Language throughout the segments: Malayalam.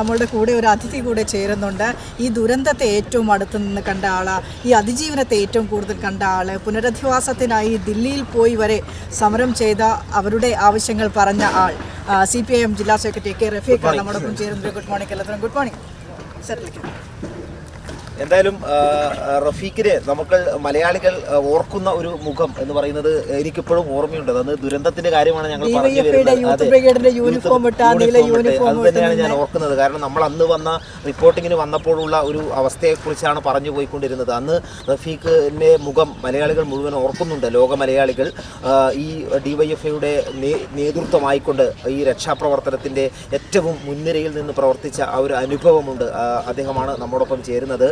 നമ്മളുടെ കൂടെ ഒരു അതിഥി കൂടെ ചേരുന്നുണ്ട്. ഈ ദുരന്തത്തെ ഏറ്റവും അടുത്ത് നിന്ന് കണ്ട ആൾ. ഈ അതിജീവനത്തെ ഏറ്റവും കൂടുതൽ കണ്ട ആൾ. പുനരധിവാസത്തിനായി ദില്ലിയിൽ പോയി വരെ സമരം ചെയ്ത അവരുടെ ആവശ്യങ്ങൾ പറഞ്ഞ ആൾ. സി പി ഐ എം ജില്ലാ സെക്രട്ടറി കെ റഫീഖ് നമ്മുടെ ചേരുന്നത്. ഗുഡ് മോർണിംഗ് എല്ലാത്തിനും. ഗുഡ് മോർണിംഗ് സർ എന്തായാലും റഫീഖിനെ നമുക്ക് മലയാളികൾ ഓർക്കുന്ന ഒരു മുഖം എന്ന് പറയുന്നത് എനിക്കിപ്പോഴും ഓർമ്മയുണ്ട്. അത് ദുരന്തത്തിന്റെ കാര്യമാണ് ഞങ്ങൾ പറഞ്ഞു വരുന്നത്. അതെ. തന്നെയാണ് ഞാൻ ഓർക്കുന്നത്. കാരണം നമ്മൾ അന്ന് വന്ന റിപ്പോർട്ടിങ്ങിന് വന്നപ്പോഴുള്ള ഒരു അവസ്ഥയെക്കുറിച്ചാണ് പറഞ്ഞു പോയിക്കൊണ്ടിരുന്നത്. അന്ന് റഫീഖിന്റെ മുഖം മലയാളികൾ മുഴുവൻ ഓർക്കുന്നുണ്ട്. ലോക മലയാളികൾ ഈ ഡിവൈഎഫ്ഐയുടെ നേതൃത്വമായിക്കൊണ്ട് ഈ രക്ഷാപ്രവർത്തനത്തിന്റെ ഏറ്റവും മുൻനിരയിൽ നിന്ന് പ്രവർത്തിച്ച ആ ഒരു അനുഭവമുണ്ട്. അദ്ദേഹമാണ് നമ്മോടൊപ്പം ചേരുന്നത്.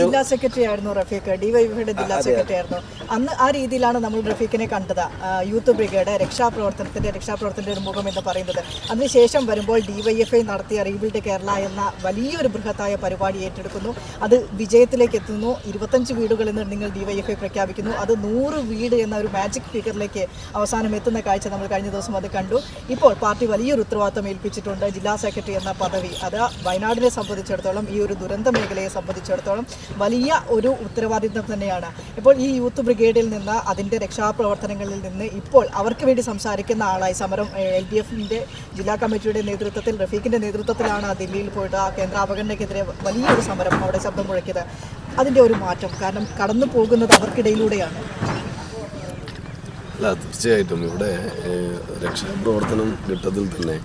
ജില്ലാ സെക്രട്ടറി ആയിരുന്നു റഫീഖ്. ഡിവൈഎഫ്ഐയുടെ ജില്ലാ സെക്രട്ടറി ആയിരുന്നു. അന്ന് ആ രീതിയിലാണ് നമ്മൾ റഫീഖിനെ കണ്ടത്. യൂത്ത് ബ്രിഗേഡ് രക്ഷാപ്രവർത്തനത്തിന്റെ രക്ഷാപ്രവർത്തനത്തിന്റെ ഒരു മുഖം എന്ന് പറയുന്നത്. അതിനുശേഷം വരുമ്പോൾ ഡിവൈഎഫ്ഐ നടത്തിയ റീബിൽഡ് കേരള എന്ന വലിയൊരു ബൃഹത്തായ പരിപാടി ഏറ്റെടുക്കുന്നു. അത് വിജയത്തിലേക്ക് എത്തുന്നു. ഇരുപത്തഞ്ച് വീടുകളിൽ നിന്ന് നിങ്ങൾ ഡിവൈഎഫ്ഐ പ്രഖ്യാപിക്കുന്നു. അത് നൂറ് വീട് എന്ന ഒരു മാജിക് ഫിഗറിലേക്ക് അവസാനം എത്തുന്ന കാഴ്ച നമ്മൾ കഴിഞ്ഞ ദിവസം അത് കണ്ടു. ഇപ്പോൾ പാർട്ടി വലിയൊരു ഉത്തരവാദിത്തം ഏൽപ്പിച്ചിട്ടുണ്ട് ജില്ലാ സെക്രട്ടറി എന്ന പദവി. അത് വയനാടിനെ സംബന്ധിച്ചിടത്തോളം ഈ ഒരു ദുരന്ത മേഖലയെ സംബന്ധിച്ചിടത്തോളം വലിയ ഒരു ഉത്തരവാദിത്വം തന്നെയാണ്. ഇപ്പോൾ ഈ യൂത്ത് ബ്രിഗേഡിൽ നിന്ന് അതിന്റെ രക്ഷാപ്രവർത്തനങ്ങളിൽ നിന്ന് ഇപ്പോൾ അവർക്ക് വേണ്ടി സംസാരിക്കുന്ന ആളായി സമരം എൽ ഡി എഫിന്റെ ജില്ലാ കമ്മിറ്റിയുടെ നേതൃത്വത്തിൽ റഫീഖിന്റെ നേതൃത്വത്തിലാണ് ദില്ലിയിൽ പോയിട്ട് ആ കേന്ദ്ര അവഗണനയ്ക്കെതിരെ വലിയൊരു സമരം അവിടെ ശബ്ദം മുഴക്കിയത്. അതിന്റെ ഒരു മാറ്റം കാരണം കടന്നു പോകുന്നത് അവർക്കിടയിലൂടെയാണ്. അല്ല തീർച്ചയായിട്ടും. ഇവിടെ രക്ഷാപ്രവർത്തനം ഘട്ടത്തിൽ തന്നെ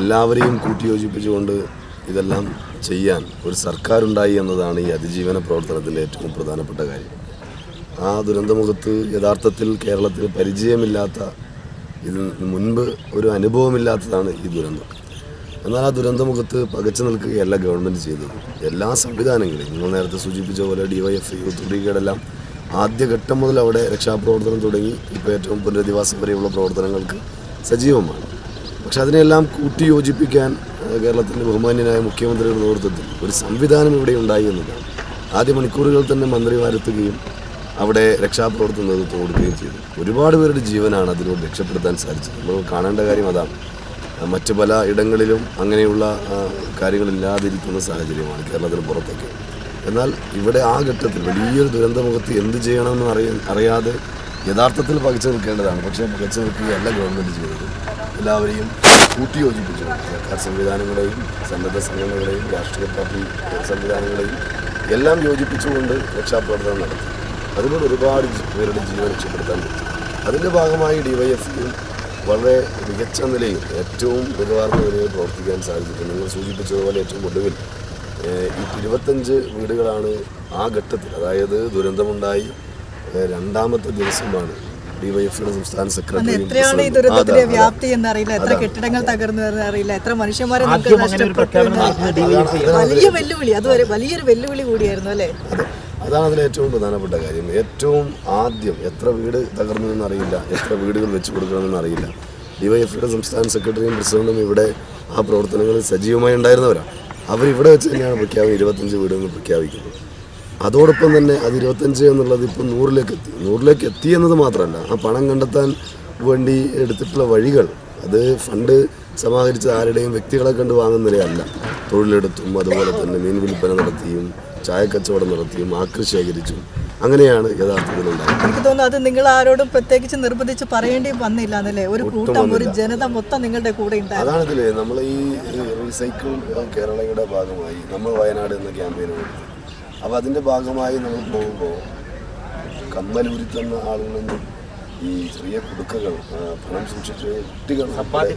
എല്ലാവരെയും കൂട്ടിയോജിപ്പിച്ചുകൊണ്ട് ഇതെല്ലാം ചെയ്യാൻ ഒരു സർക്കാരുണ്ടായി എന്നതാണ് ഈ അതിജീവന പ്രവർത്തനത്തിന്റെ ഏറ്റവും പ്രധാനപ്പെട്ട കാര്യം. ആ ദുരന്തമുഖത്ത് യഥാർത്ഥത്തിൽ കേരളത്തിൽ പരിചയമില്ലാത്ത ഇത് മുൻപ് ഒരു അനുഭവമില്ലാത്തതാണ് ഈ ദുരന്തം. എന്നാൽ ആ ദുരന്തമുഖത്ത് പകച്ചു നിൽക്കുകയല്ല ഗവൺമെന്റ് ചെയ്തത്. എല്ലാ സംവിധാനങ്ങളെയും നിങ്ങൾ നേരത്തെ സൂചിപ്പിച്ച പോലെ ഡിവൈഎഫ് യൂത്ത് ബ്രിഗേഡെല്ലാം ആദ്യഘട്ടം മുതൽ അവിടെ രക്ഷാപ്രവർത്തനം തുടങ്ങി ഇപ്പോൾ ഏറ്റവും പുനരധിവാസം വരെയുള്ള പ്രവർത്തനങ്ങൾക്ക് സജീവമാണ്. പക്ഷെ അതിനെല്ലാം കൂട്ടി യോജിപ്പിക്കാൻ ഏഹ്, കേരളത്തിന്റെ ബഹുമാന്യനായ മുഖ്യമന്ത്രിയുടെ നേതൃത്വത്തിൽ ഒരു സംവിധാനം ഇവിടെ ഉണ്ടായി എന്നതാണ് ആദ്യ മണിക്കൂറുകൾ തന്നെ മന്ത്രിമാരെത്തുകയും അവിടെ രക്ഷാപ്രവർത്തനം നേതൃത്വം കൊടുക്കുകയും ചെയ്തു. ഒരുപാട് പേരുടെ ജീവനാണ് അതിലൂടെ രക്ഷപ്പെടുത്താൻ സാധിച്ചത്. നമ്മൾ കാണേണ്ട കാര്യം അതാണ്. മറ്റ് പല ഇടങ്ങളിലും അങ്ങനെയുള്ള കാര്യങ്ങളില്ലാതിരിക്കുന്ന സാഹചര്യമാണ് കേരളത്തിന് പുറത്തൊക്കെ. എന്നാൽ ഇവിടെ ആ ഘട്ടത്തിൽ വലിയൊരു ദുരന്തമുഖത്ത് എന്ത് ചെയ്യണമെന്ന് അറിയ അറിയാതെ യഥാർത്ഥത്തിൽ പകച്ചു നിൽക്കേണ്ടതാണ്. പക്ഷേ പകച്ചു നിൽക്കുകയല്ല ഗവൺമെന്റ് ചെയ്തത്. എല്ലാവരെയും കൂട്ടിയോജിപ്പിച്ചു. സർക്കാർ സംവിധാനങ്ങളെയും സന്നദ്ധ സംഘടനകളെയും രാഷ്ട്രീയ പാർട്ടി സംവിധാനങ്ങളെയും എല്ലാം യോജിപ്പിച്ചുകൊണ്ട് രക്ഷാപ്രവർത്തനം നടത്തി. അതിലൂടെ ഒരുപാട് പേരുടെ ജീവൻ രക്ഷപ്പെടുത്താൻ പറ്റി. അതിന്റെ ഭാഗമായി ഡിവൈഎഫ്ഐയും വളരെ മികച്ച നിലയിൽ ഏറ്റവും മികവാർന്ന നിലയിൽ പ്രവർത്തിക്കാൻ സാധിച്ചിട്ടുണ്ട്. നിങ്ങൾ സൂചിപ്പിച്ചതുപോലെ ഏറ്റവും ഒടുവിൽ ഈ ഇരുപത്തഞ്ച് വീടുകളാണ് ആ ഘട്ടത്തിൽ അതായത് ദുരന്തമുണ്ടായി രണ്ടാമത്തെ ദിവസമാണ് ഡിവൈഎഫ്ഐയുടെ സംസ്ഥാന സെക്രട്ടറി എത്രയാണ് ഈ വ്യാപ്തി എന്നറിയില്ല എത്ര കെട്ടിടങ്ങൾ തകർന്നു എന്നറിയില്ല എത്ര മനുഷ്യന്മാരെ നമുക്ക് ആദ്യം അങ്ങനെ ഒരു നഷ്ടപ്പെട്ടു പ്രഖ്യാപനം നടത്തുന്നത് ഡിവൈഎഫ്ഐ വലിയ വെല്ലുവിളി. അതുവരെ വലിയൊരു വെല്ലുവിളി കൂടിയായിരുന്നു അല്ലേ? അതാണ് അതിൽ ഏറ്റവും പ്രധാനപ്പെട്ട കാര്യം. ഏറ്റവും ആദ്യം എത്ര വീട് തകർന്നു അറിയില്ല. എത്ര വീടുകൾ വെച്ച് കൊടുക്കണമെന്ന് അറിയില്ല. ഡിവൈഎഫ്ഐയുടെ സംസ്ഥാന സെക്രട്ടറിയും പ്രസിഡന്റും ഇവിടെ ആ പ്രവർത്തനങ്ങളിൽ സജീവമായി ഉണ്ടായിരുന്നവരാണ്. അവരിവിടെ വെച്ച് തന്നെയാണ് പ്രഖ്യാപനം ഇരുപത്തഞ്ച് വീടുകൾ പ്രഖ്യാപിക്കുന്നത്. അതോടൊപ്പം തന്നെ അത് ഇരുപത്തഞ്ച് എന്നുള്ളത് ഇപ്പം നൂറിലേക്ക് എത്തി നൂറിലേക്ക് എത്തി എന്നത് മാത്രമല്ല ആ പണം കണ്ടെത്താൻ വേണ്ടി എടുത്തിട്ടുള്ള വഴികൾ അത് ഫണ്ട് സമാഹരിച്ച ആരുടെയും വ്യക്തികളെ കണ്ട് വാങ്ങുന്നതിലല്ല തൊഴിലെടുത്തും അതുപോലെ തന്നെ മീൻ വിൽപ്പന നടത്തിയും ചായക്കച്ചവടം നടത്തിയും ആക്രി ശേഖരിച്ചും അങ്ങനെയാണ് യഥാർത്ഥത്തിൽ എനിക്ക് തോന്നുന്നു അത് നിങ്ങൾ ആരോടും പ്രത്യേകിച്ച് നിർബന്ധിച്ച് പറയേണ്ടി വന്നില്ല എന്നല്ലേ? ഒരു കൂട്ടം ഒരു ജനത മൊത്തം നിങ്ങളുടെ കൂടെ അതാണ് ഇതിൽ നമ്മൾ ഈ ഈ റീസൈക്കിൾ കേരളയുടെ ഭാഗമായി നമ്മൾ വയനാട് എന്ന ക്യാമ്പയിൻ കൊടുത്തു അപ്പോൾ അതിന്റെ ഭാഗമായി നമ്മൾ പോകുമ്പോൾ കമ്മലൂരിത്തുന്ന ആളുകളിൽ ആളുകളൊന്നും ഈ ചെറിയ കുടുക്കകൾ പണം സൂക്ഷിച്ച് കുട്ടികൾ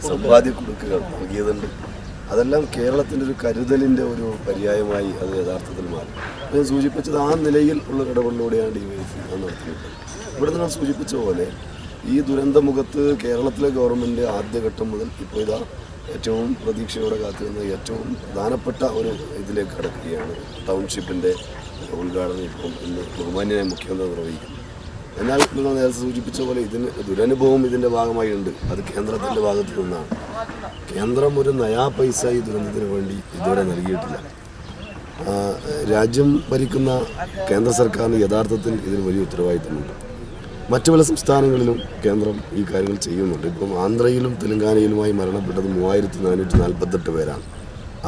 സമ്പാദ്യ കുടുക്കുകൾ. നൽകിയതുണ്ട്. അതെല്ലാം കേരളത്തിന്റെ ഒരു കരുതലിന്റെ ഒരു പര്യായമായി അത് യഥാർത്ഥത്തിൽ മാറി. ഞാൻ സൂചിപ്പിച്ചത് ആ നിലയിൽ ഉള്ള ഇടപെടലിലൂടെയാണ് ഡി വൈ എഫ് നടത്തിയത് ഇവിടെ നിങ്ങൾ സൂചിപ്പിച്ച പോലെ ഈ ദുരന്തമുഖത്ത് കേരളത്തിലെ ഗവൺമെന്റ് ആദ്യഘട്ടം മുതൽ ഇപ്പോൾ ഇതാ ഏറ്റവും പ്രതീക്ഷയോടെ കാത്തിരുന്ന ഏറ്റവും പ്രധാനപ്പെട്ട ഒരു ഇതിലേക്ക് കടക്കുകയാണ് ടൗൺഷിപ്പിന്റെ ഉദ്ഘാടനം ഇപ്പം ഇന്ന് ബഹുമാന്യനായ മുഖ്യമന്ത്രി നിർവഹിക്കും. എന്നാൽ നിങ്ങൾ നേരത്തെ സൂചിപ്പിച്ച പോലെ ഇതിന് ദുരനുഭവം ഇതിന്റെ ഭാഗമായി ഉണ്ട് അത് കേന്ദ്രത്തിന്റെ ഭാഗത്തു നിന്നാണ്. കേന്ദ്രം ഒരു നയാ പൈസ ഈ ദുരന്തത്തിന് വേണ്ടി ഇതുവരെ നൽകിയിട്ടില്ല. രാജ്യം ഭരിക്കുന്ന കേന്ദ്ര സർക്കാരിന് യഥാർത്ഥത്തിൽ ഇതിന് വലിയ ഉത്തരവാദിത്തമുണ്ട്. മറ്റു പല സംസ്ഥാനങ്ങളിലും കേന്ദ്രം ഈ കാര്യങ്ങൾ ചെയ്യുന്നുണ്ട്. ഇപ്പം ആന്ധ്രയിലും തെലങ്കാനയിലുമായി മരണപ്പെട്ടത് മൂവായിരത്തി നാനൂറ്റി നാൽപ്പത്തെട്ട് പേരാണ്.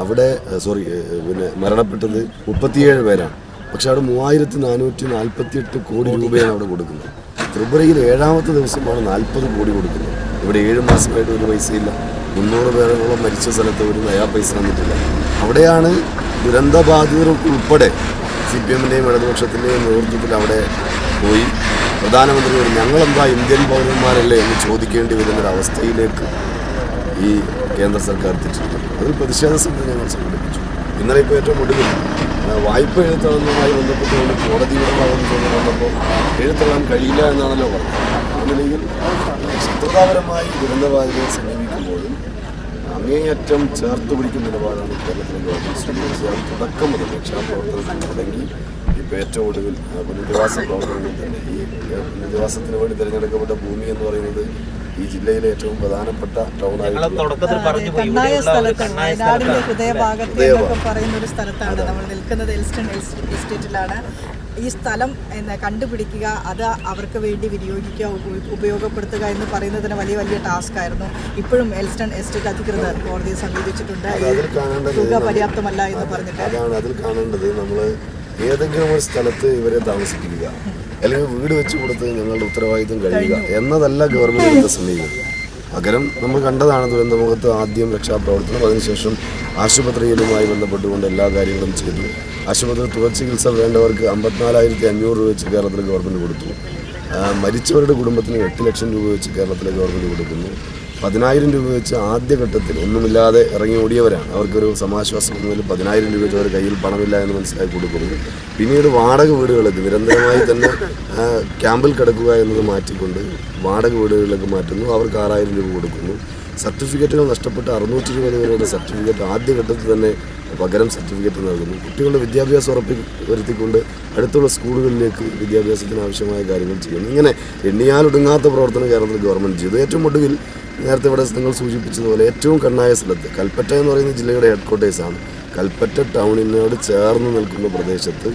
അവിടെ സോറി പിന്നെ മരണപ്പെട്ടത് മുപ്പത്തിയേഴ് പേരാണ്. പക്ഷെ അവിടെ മൂവായിരത്തി നാനൂറ്റി നാൽപ്പത്തി എട്ട് കോടി രൂപയാണ് അവിടെ കൊടുക്കുന്നത്. ത്രിപുരയിൽ ഏഴാമത്തെ ദിവസമാണ് നാൽപ്പത് കോടി കൊടുക്കുന്നത്. ഇവിടെ ഏഴ് മാസമായിട്ട് ഒരു പൈസയില്ല. മുന്നൂറ് പേരോളം മരിച്ച സ്ഥലത്ത് ഒരു നയാ പൈസ വന്നിട്ടില്ല അവിടെയാണ് ദുരന്തബാധിതർക്ക് ഉൾപ്പെടെ സി പി എമ്മിന്റെയും ഇടതുപക്ഷത്തിന്റെയും നേതൃത്വത്തിൽ അവിടെ പോയി പ്രധാനമന്ത്രിയോട് ഞങ്ങളെന്താ ഇന്ത്യൻ പൗരന്മാരല്ലേ? എന്ന് ചോദിക്കേണ്ടി വരുന്നൊരവസ്ഥയിലേക്ക് ഈ കേന്ദ്ര സർക്കാർ എത്തിച്ചിട്ടുണ്ട് അതിൽ പ്രതിഷേധ സംഘം ഞങ്ങൾ സംഘടിപ്പിച്ചു. ഇന്നലെ ഇപ്പോൾ ഏറ്റവും ഒടുവിൽ വായ്പ എഴുത്തുകളുമായി ബന്ധപ്പെട്ടുകൊണ്ട് കോടതിയുടെ ഭാഗത്ത് നിന്ന് വന്നപ്പോൾ എഴുത്തള്ളാൻ കഴിയില്ല എന്നാണല്ലോ പറഞ്ഞത്. അങ്ങനെയെങ്കിൽ ശത്രുതാപരമായി ദുരന്തബാധിതരെ സമീപിക്കുമ്പോഴും അങ്ങേയറ്റം ചേർത്ത് പിടിക്കുന്ന നിലപാടാണ് കേരളത്തിലെ ഗവൺമെന്റ് സ്വീകരിച്ചത്. തുടക്കം മുതൽ രക്ഷാപ്രവർത്തനത്തിൽ തുടങ്ങി ഏറ്റവും ഒടുവിൽ പുനരധിവാസ പ്രവർത്തനങ്ങൾ തന്നെ ഈ പുനരധിവാസത്തിന് വേണ്ടി തിരഞ്ഞെടുക്കപ്പെട്ട ഭൂമി എന്ന് പറയുന്നത് ഈ ജില്ലയിലെ ഏറ്റവും പ്രധാനപ്പെട്ട ടൗൺ പറയുന്ന ഒരു സ്ഥലത്താണ് നമ്മൾ നിൽക്കുന്നത്. എൽസ്റ്റൺ എസ്റ്റേറ്റിലാണ് ഈ സ്ഥലം എന്ന കണ്ടുപിടിക്കുക അത് അവർക്ക് വേണ്ടി വിനിയോഗിക്കുക ഉപയോഗപ്പെടുത്തുക എന്ന് പറയുന്നത് തന്നെ വലിയ വലിയ ടാസ്ക് ആയിരുന്നു. ഇപ്പോഴും എൽസ്റ്റൺ എസ്റ്റേറ്റ് അധികൃതർ കോടതിയെ സമീപിച്ചിട്ടുണ്ട്. തുക പര്യാപ്തമല്ല എന്ന് പറഞ്ഞിട്ട്. അതാണ് അതിൽ കാണേണ്ടത്. നമ്മൾ ഏതെങ്കിലും ഒരു സ്ഥലത്ത് ഇവരെ താമസിപ്പിക്കുക. അല്ലെങ്കിൽ വീട് വെച്ച് കൊടുത്ത് ഞങ്ങളുടെ ഉത്തരവാദിത്വം കഴിയുക എന്നതല്ല ഗവൺമെന്റ് എടുത്ത സമീപനം. പകരം നമ്മൾ കണ്ടതാണ് ദുരന്തമുഖത്ത് ആദ്യം രക്ഷാപ്രവർത്തനം അതിനുശേഷം ആശുപത്രിയിലുമായി ബന്ധപ്പെട്ടുകൊണ്ട് എല്ലാ കാര്യങ്ങളും ചെയ്തു. ആശുപത്രി തുടർ ചികിത്സ വേണ്ടവർക്ക് അമ്പത്തിനാലായിരത്തി അഞ്ഞൂറ് രൂപ വെച്ച് കേരളത്തിൽ ഗവൺമെന്റ് കൊടുത്തു. മരിച്ചവരുടെ കുടുംബത്തിന് എട്ട് ലക്ഷം രൂപ വെച്ച് കേരളത്തിലെ ഗവൺമെന്റ് കൊടുക്കുന്നു. പതിനായിരം രൂപ വെച്ച് ആദ്യഘട്ടത്തിൽ ഒന്നുമില്ലാതെ ഇറങ്ങി ഓടിയവരാണ്. അവർക്കൊരു സമാശ്വാസം മുതൽ പതിനായിരം രൂപ വെച്ച് അവർ കയ്യിൽ പണമില്ല എന്ന് മനസ്സിലാക്കി കൊടുക്കുന്നു. പിന്നീട് വാടക വീടുകളിലേക്ക് നിരന്തരമായി തന്നെ ക്യാമ്പിൽ കിടക്കുക എന്നത് മാറ്റിക്കൊണ്ട് വാടക വീടുകളിലേക്ക് മാറ്റുന്നു. അവർക്ക് ആറായിരം രൂപ കൊടുക്കുന്നു. സർട്ടിഫിക്കറ്റുകൾ നഷ്ടപ്പെട്ട അറുന്നൂറ്റി ഇരുപത് പേരുടെ സർട്ടിഫിക്കറ്റ് ആദ്യഘട്ടത്തിൽ തന്നെ പകരം സർട്ടിഫിക്കറ്റ് നൽകുന്നു. കുട്ടികളുടെ വിദ്യാഭ്യാസം ഉറപ്പി വരുത്തിക്കൊണ്ട് അടുത്തുള്ള സ്കൂളുകളിലേക്ക് വിദ്യാഭ്യാസത്തിന് ആവശ്യമായ കാര്യങ്ങൾ ചെയ്യുന്നു. ഇങ്ങനെ എണ്ണിയാലൊടുങ്ങാത്ത പ്രവർത്തനം കേരളത്തിൽ ഗവൺമെന്റ് ചെയ്തു. ഏറ്റവും ഒടുവിൽ നേരത്തെ ഇവിടെ നിങ്ങൾ സൂചിപ്പിച്ചതുപോലെ ഏറ്റവും കണ്ണായ സ്ഥലത്ത് കൽപ്പറ്റ എന്ന് പറയുന്ന ജില്ലയുടെ ഹെഡ് ക്വാർട്ടേഴ്സാണ് കൽപ്പറ്റ ടൗണിനോട് ചേർന്ന് നിൽക്കുന്ന പ്രദേശത്ത്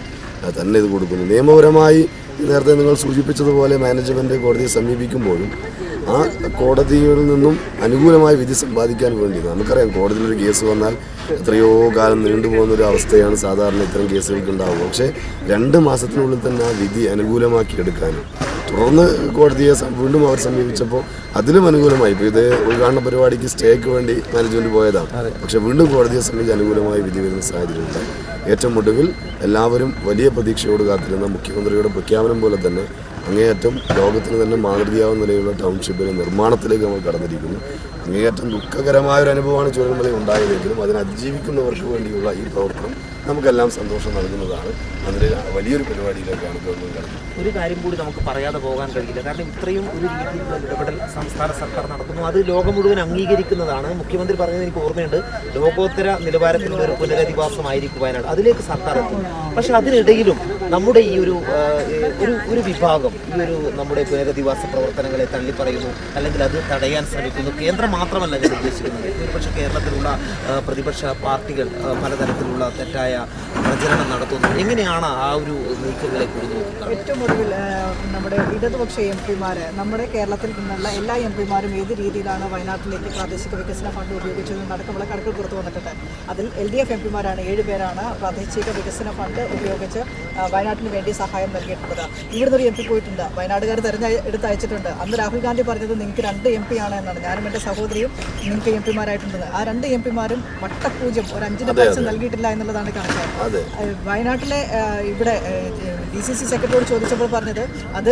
തന്നെ ഇത് കൊടുക്കുന്നു. നിയമപരമായി നേരത്തെ നിങ്ങൾ സൂചിപ്പിച്ചതുപോലെ മാനേജ്മെന്റ് കോടതിയെ സമീപിക്കുമ്പോഴും ആ കോടതിയിൽ നിന്നും അനുകൂലമായ വിധി സമ്പാദിക്കാൻ വേണ്ടി നമുക്കറിയാം കോടതിയിൽ ഒരു കേസ് വന്നാൽ എത്രയോ കാലം നീണ്ടുപോകുന്ന ഒരു അവസ്ഥയാണ് സാധാരണ ഇത്തരം കേസുകൾക്ക് ഉണ്ടാവുക. പക്ഷേ രണ്ട് മാസത്തിനുള്ളിൽ തന്നെ ആ വിധി അനുകൂലമാക്കി എടുക്കാനും തുടർന്ന് കോടതിയെ വീണ്ടും അവർ സമീപിച്ചപ്പോൾ അതിലും അനുകൂലമായി. ഇപ്പോൾ ഇത് ഉദ്ഘാടന പരിപാടിക്ക് സ്റ്റേക്ക് വേണ്ടി മാനേജ്മെന്റ് പോയതാണ്. പക്ഷെ വീണ്ടും കോടതിയെ സമീപിച്ച് അനുകൂലമായി വിധി വരുന്ന സാഹചര്യമുണ്ട്. ഏറ്റവും ഒടുവിൽ എല്ലാവരും വലിയ പ്രതീക്ഷയോട് കാത്തിരുന്ന മുഖ്യമന്ത്രിയുടെ പ്രഖ്യാപനം പോലെ തന്നെ അങ്ങേയറ്റം ലോകത്തിന് തന്നെ മാതൃകയാവുന്ന നിലയിലുള്ള ടൗൺഷിപ്പിലെ നിർമ്മാണത്തിലേക്ക് നമ്മൾ കടന്നിരിക്കുന്നു. അങ്ങേയറ്റം ദുഃഖകരമായ ഒരു അനുഭവമാണ് ചുരൽമലയിൽ ഉണ്ടായതെങ്കിലും അതിനെ അതിജീവിക്കുന്നവർക്ക് വേണ്ടിയുള്ള ഈ പ്രവർത്തനം നമുക്കെല്ലാം സന്തോഷം നൽകുന്നതാണ്. അതിന് വലിയൊരു പരിപാടിയിലേക്കാണ് കടന്നത് ഒരു കാര്യം കൂടി നമുക്ക് പറയാതെ പോകാൻ കഴിയില്ല. കാരണം ഇത്രയും ഒരു രീതിയിലുള്ള ഇടപെടൽ സംസ്ഥാന സർക്കാർ നടത്തുന്നു. അത് ലോകം മുഴുവൻ അംഗീകരിക്കുന്നതാണ്. മുഖ്യമന്ത്രി പറഞ്ഞത് എനിക്ക് ഓർമ്മയുണ്ട്. ലോകോത്തര നിലവാരത്തിലുള്ള ഒരു പുനരധിവാസമായിരിക്കും വയനാട് അതിലേക്ക് സർക്കാർ എത്തും പക്ഷെ അതിനിടയിലും നമ്മുടെ ഈ ഒരു ഒരു ഒരു വിഭാഗം ഈ ഒരു നമ്മുടെ പുനരധിവാസ പ്രവർത്തനങ്ങളെ തള്ളിപ്പറയുന്നു. അല്ലെങ്കിൽ അത് തടയാൻ ശ്രമിക്കുന്നു. കേന്ദ്രം മാത്രമല്ല ഞാൻ ഉദ്ദേശിക്കുന്നത്. ഒരുപക്ഷെ കേരളത്തിലുള്ള പ്രതിപക്ഷ പാർട്ടികൾ പലതരത്തിലുള്ള തെറ്റായ പ്രചരണം നടത്തുന്നു എങ്ങനെയാണ് ആ ഒരു നീക്കങ്ങളെ കൂടുതൽ ഏറ്റവും ഒടുവിൽ നമ്മുടെ ഇടതുപക്ഷ എം പിമാർ നമ്മുടെ കേരളത്തിൽ നിന്നുള്ള എല്ലാ എം പിമാരും ഏത് രീതിയിലാണ് വയനാട്ടിലേക്ക് പ്രാദേശിക വികസന ഫണ്ട് ഉപയോഗിച്ചതെന്ന് അടക്കമുള്ള കണക്കുകൾ പുറത്തു വന്നിട്ടുണ്ട്. അതിൽ എൽ ഡി എഫ് എം പിമാരാണ് ഏഴ് പേരാണ് പ്രാദേശിക വികസന ഫണ്ട് ഉപയോഗിച്ച് വയനാട്ടിന് വേണ്ടി സഹായം നൽകിയിട്ടുള്ളത്. ഇവിടുന്ന് ഒരു എം പി പോയിട്ടുണ്ട്. വയനാടുകാർ തെരഞ്ഞെടുത്ത് അയച്ചിട്ടുണ്ട് അന്ന് രാഹുൽ ഗാന്ധി പറഞ്ഞത് നിങ്ങൾക്ക് രണ്ട് എം പി ആണ് എന്നാണ്. ഞാനും എന്റെ സഹോദരിയും നിങ്ങൾക്ക് എം പിമാരായിട്ടുണ്ടെന്ന്. ആ രണ്ട് എം പിമാരും വട്ടപൂജ്യം ഒരു അഞ്ചിന് പൈസ നൽകിയിട്ടില്ല എന്നുള്ളതാണ് അതെ. വയനാട്ടിലെ ഇവിടെ ഡി സി സി സെക്രട്ടറിയോട് ചോദിച്ചപ്പോൾ പറഞ്ഞത് അത്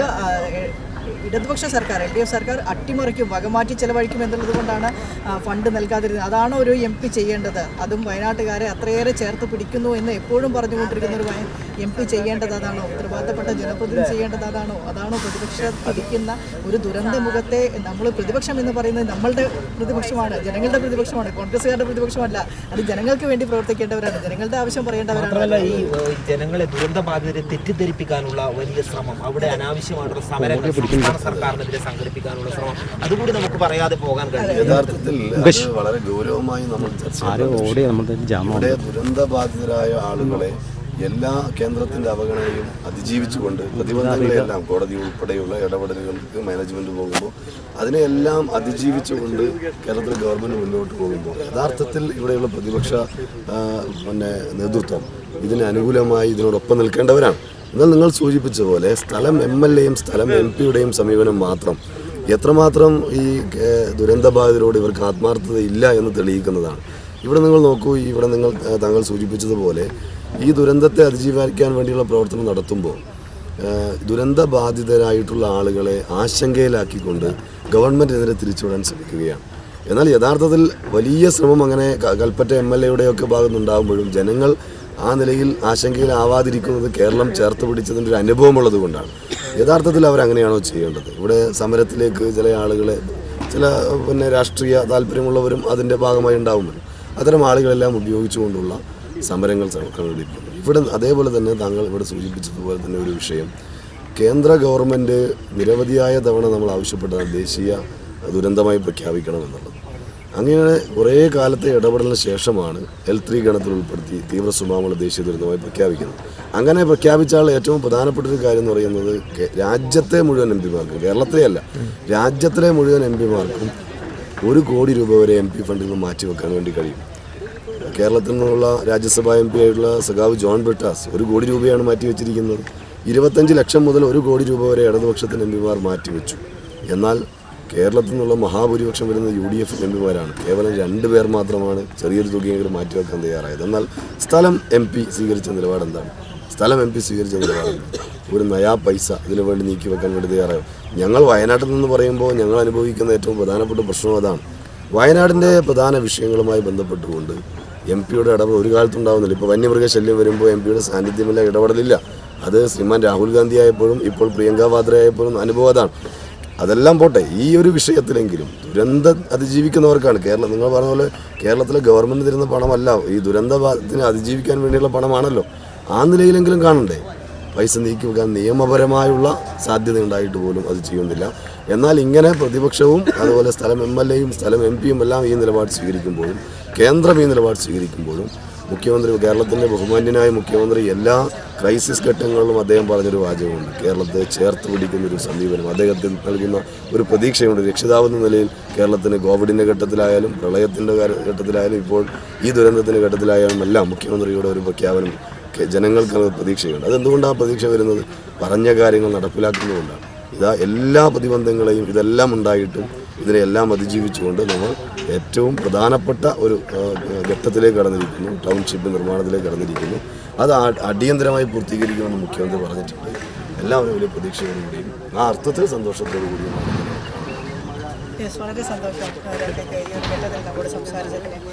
ഇടതുപക്ഷ സർക്കാർ എൽ ഡി എഫ് സർക്കാർ അട്ടിമറിക്കും വകമാറ്റി ചെലവഴിക്കും എന്നുള്ളത് കൊണ്ടാണ് ഫണ്ട് നൽകാതിരുന്നത്. അതാണ് ഒരു എം പി ചെയ്യേണ്ടത്. അതും വയനാട്ടുകാരെ അത്രയേറെ ചേർത്ത് പിടിക്കുന്നു എന്ന് എപ്പോഴും പറഞ്ഞുകൊണ്ടിരിക്കുന്ന ഒരു എം പി ചെയ്യേണ്ടത് അതാണോ? ഉത്തരവാദിത്തപ്പെട്ട ജനപ്രതിനിധി ചെയ്യേണ്ടത് അതാണോ? അതാണോ പ്രതിപക്ഷത്തിരിക്കുന്ന ഒരു ദുരന്ത മുഖത്തെ നമ്മൾ പ്രതിപക്ഷം എന്ന് പറയുന്നത് നമ്മളുടെ പ്രതിപക്ഷമാണ് ജനങ്ങളുടെ പ്രതിപക്ഷമാണ് കോൺഗ്രസ്സുകാരുടെ പ്രതിപക്ഷമല്ല. അത് ജനങ്ങൾക്ക് വേണ്ടി പ്രവർത്തിക്കേണ്ടവരാണ് ജനങ്ങളുടെ ആവശ്യം പറയേണ്ടവരാണ്. മാത്രമല്ല ഈ ജനങ്ങളെ ദുരന്ത ബാധിതരെ തെറ്റിദ്ധരിപ്പിക്കാനുള്ള വലിയ ശ്രമം അവിടെ അനാവശ്യമായിട്ടുള്ള സമരങ്ങൾ സംസ്ഥാന സർക്കാരിനെതിരെ സംഘടിപ്പിക്കാനുള്ള ശ്രമം അതുകൂടി നമുക്ക് പറയാതെ പോകാൻ കഴിയും യഥാർത്ഥത്തിൽ വളരെ ഗൗരവമായി നമ്മൾ ചർച്ച ജാമോ ദുരന്തബാധിതരായ ആളുകളെ എല്ലാ കേന്ദ്രത്തിന്റെ അവഗണനയും അതിജീവിച്ചുകൊണ്ട് പ്രതിബന്ധങ്ങളെല്ലാം കോടതി ഉൾപ്പെടെയുള്ള ഇടപെടലുകൾക്ക് മാനേജ്മെന്റ് പോകുമ്പോൾ അതിനെയെല്ലാം അതിജീവിച്ചുകൊണ്ട് കേരളത്തിലെ ഗവൺമെന്റ് മുന്നോട്ട് പോകുമ്പോൾ യഥാർത്ഥത്തിൽ ഇവിടെയുള്ള പ്രതിപക്ഷ പിന്നെ നേതൃത്വം ഇതിന് അനുകൂലമായി ഇതിനോടൊപ്പം നിൽക്കേണ്ടവരാണ്. എന്നാൽ നിങ്ങൾ സൂചിപ്പിച്ച പോലെ സ്ഥലം എം എൽ എയും സ്ഥലം എം പിയുടെയും സമീപനം മാത്രം എത്രമാത്രം ഈ ദുരന്തബാധിതരോട് ഇവർക്ക് ആത്മാർത്ഥത ഇല്ല എന്ന് തെളിയിക്കുന്നതാണ്. ഇവിടെ നിങ്ങൾ നോക്കൂ ഇവിടെ നിങ്ങൾ താങ്കൾ സൂചിപ്പിച്ചതുപോലെ ഈ ദുരന്തത്തെ അതിജീവിക്കാൻ വേണ്ടിയുള്ള പ്രവർത്തനം നടത്തുമ്പോൾ ദുരന്ത ദുരന്തബാധിതരായിട്ടുള്ള ആളുകളെ ആശങ്കയിലാക്കിക്കൊണ്ട് ഗവൺമെന്റിനെതിരെ തിരിച്ചുവിടാൻ ശ്രമിക്കുകയാണ്. എന്നാൽ യഥാർത്ഥത്തിൽ വലിയ ശ്രമം അങ്ങനെ കൽപ്പറ്റ എം എൽ എയുടെയൊക്കെ ഭാഗത്തുനിന്നുണ്ടാകുമ്പോഴും ജനങ്ങൾ ആ നിലയിൽ ആശങ്കയിലാവാതിരിക്കുന്നത് കേരളം ചേർത്ത് പിടിച്ചതിന്റെ ഒരു അനുഭവമുള്ളത് കൊണ്ടാണ്. യഥാർത്ഥത്തിൽ അവരങ്ങനെയാണോ ചെയ്യേണ്ടത്? ഇവിടെ സമരത്തിലേക്ക് ചില ആളുകളെ ചില പിന്നെ രാഷ്ട്രീയ താല്പര്യമുള്ളവരും അതിന്റെ ഭാഗമായി ഉണ്ടാവുമല്ലോ അത്തരം ആളുകളെല്ലാം ഉപയോഗിച്ചുകൊണ്ടുള്ള സമരങ്ങൾ സംഘടിപ്പിക്കുന്നു ഇവിടെ അതേപോലെ തന്നെ താങ്കൾ ഇവിടെ സൂചിപ്പിച്ചതുപോലെ തന്നെ ഒരു വിഷയം. കേന്ദ്ര ഗവൺമെന്റ് നിരവധിയായ തവണ നമ്മൾ ആവശ്യപ്പെട്ട ദേശീയ ദുരന്തമായി പ്രഖ്യാപിക്കണം എന്നുള്ളത് അങ്ങനെ കുറേ കാലത്തെ ഇടപെടലിന് ശേഷമാണ് എൽ ത്രീ ഗണത്തിൽ ഉൾപ്പെടുത്തി തീവ്ര സുമാമുള്ള ദേശീയ ദുരന്തമായി പ്രഖ്യാപിക്കുന്നത്. അങ്ങനെ പ്രഖ്യാപിച്ചാൽ ഏറ്റവും പ്രധാനപ്പെട്ട ഒരു കാര്യം എന്ന് പറയുന്നത് രാജ്യത്തെ മുഴുവൻ എം പിമാർക്കും കേരളത്തിലെ അല്ല രാജ്യത്തിലെ മുഴുവൻ എം പിമാർക്കും ഒരു കോടി രൂപ വരെ എം പി ഫണ്ടിൽ നിന്ന് മാറ്റിവെക്കാൻ വേണ്ടി കഴിയും. കേരളത്തിൽ നിന്നുള്ള രാജ്യസഭാ എം പി ആയിട്ടുള്ള സഖാവ് ജോൺ ബ്രിട്ടാസ് ഒരു കോടി രൂപയാണ് മാറ്റിവെച്ചിരിക്കുന്നത് ഇരുപത്തഞ്ച് ലക്ഷം മുതൽ ഒരു കോടി രൂപ വരെ ഇടതുപക്ഷത്തിന് എം പിമാർ മാറ്റിവെച്ചു എന്നാൽ കേരളത്തിൽ നിന്നുള്ള മഹാഭൂരിപക്ഷം വരുന്ന യു ഡി എഫ് എം പിമാരാണ്. കേവലം രണ്ട് പേർ മാത്രമാണ് ചെറിയൊരു തുകയെങ്കിലും മാറ്റിവെക്കാൻ തയ്യാറായത്. എന്നാൽ സ്ഥലം എം പി സ്വീകരിച്ച നിലപാട് എന്താണ്? സ്ഥലം എം പി സ്വീകരിച്ച നിലപാട് ഒരു നയാ പൈസ ഇതിനു വേണ്ടി നീക്കി വെക്കാൻ വേണ്ടി തയ്യാറായത് ഞങ്ങൾ വയനാട്ടിൽ നിന്ന് പറയുമ്പോൾ ഞങ്ങൾ അനുഭവിക്കുന്ന ഏറ്റവും പ്രധാനപ്പെട്ട പ്രശ്നം അതാണ്. വയനാടിന്റെ പ്രധാന വിഷയങ്ങളുമായി ബന്ധപ്പെട്ടുകൊണ്ട് എം പിയുടെ ഇടപെടൽ ഒരു കാലത്തുണ്ടാവുന്നില്ല ഇപ്പോൾ വന്യമൃഗശല്യം വരുമ്പോൾ എം പിയുടെ സാന്നിധ്യമില്ല ഇടപെടലില്ല. അത് ശ്രീമാൻ രാഹുൽ ഗാന്ധി ആയപ്പോഴും ഇപ്പോൾ പ്രിയങ്ക വാദ്ര ആയപ്പോഴും അനുഭവം അതാണ്. അതെല്ലാം പോട്ടെ ഈ ഒരു വിഷയത്തിലെങ്കിലും ദുരന്തം അതിജീവിക്കുന്നവർക്കാണ് കേരളം. നിങ്ങൾ പറഞ്ഞ പോലെ കേരളത്തിലെ ഗവൺമെന്റ് തരുന്ന പണമല്ല ഈ ദുരന്തത്തിന് അതിജീവിക്കാൻ വേണ്ടിയുള്ള പണമാണല്ലോ. ആ നിലയിലെങ്കിലും കാണണ്ടേ? പൈസ നീക്കി വെക്കാൻ നിയമപരമായുള്ള സാധ്യത ഉണ്ടായിട്ട് പോലും അത് ചെയ്യുന്നില്ല. എന്നാൽ ഇങ്ങനെ പ്രതിപക്ഷവും അതുപോലെ സ്ഥലം എം എൽ എയും സ്ഥലം എം പിയും എല്ലാം ഈ നിലപാട് സ്വീകരിക്കുമ്പോഴും കേന്ദ്രം ഈ നിലപാട് സ്വീകരിക്കുമ്പോഴും മുഖ്യമന്ത്രി കേരളത്തിന്റെ ബഹുമാന്യനായ മുഖ്യമന്ത്രി എല്ലാ ക്രൈസിസ് ഘട്ടങ്ങളിലും അദ്ദേഹം പറഞ്ഞൊരു വാചകമുണ്ട്. കേരളത്തെ ചേർത്ത് പിടിക്കുന്ന ഒരു സമീപനം. അദ്ദേഹത്തിന് നൽകുന്ന ഒരു പ്രതീക്ഷയുണ്ട്. രക്ഷിതാവെന്ന നിലയിൽ കേരളത്തിന് കോവിഡിന്റെ ഘട്ടത്തിലായാലും പ്രളയത്തിന്റെ ഘട്ടത്തിലായാലും ഇപ്പോൾ ഈ ദുരന്തത്തിന്റെ ഘട്ടത്തിലായാലും എല്ലാം മുഖ്യമന്ത്രിയുടെ ഒരു പ്രഖ്യാപനം ജനങ്ങൾക്ക് പ്രതീക്ഷയുണ്ട്. അതെന്തുകൊണ്ടാണ് പ്രതീക്ഷ വരുന്നത്? പറഞ്ഞ കാര്യങ്ങൾ നടപ്പിലാക്കുന്നതുകൊണ്ടാണ്. ഇതാ എല്ലാ പ്രതിബന്ധങ്ങളെയും ഇതെല്ലാം ഉണ്ടായിട്ടും ഇതിനെല്ലാം അതിജീവിച്ചുകൊണ്ട് നമ്മൾ ഏറ്റവും പ്രധാനപ്പെട്ട ഒരു ഘട്ടത്തിലേക്ക് കടന്നിരിക്കുന്നു. ടൗൺഷിപ്പ് നിർമ്മാണത്തിലേക്ക് കടന്നിരിക്കുന്നു. അത് അടിയന്തരമായി പൂർത്തീകരിക്കുമെന്ന് മുഖ്യമന്ത്രി പറഞ്ഞിട്ടുണ്ട്. എല്ലാവരും വലിയ പ്രതീക്ഷയോടുകൂടിയും ആ അർത്ഥത്തിൽ സന്തോഷത്തോടു കൂടിയും വളരെ സന്തോഷം.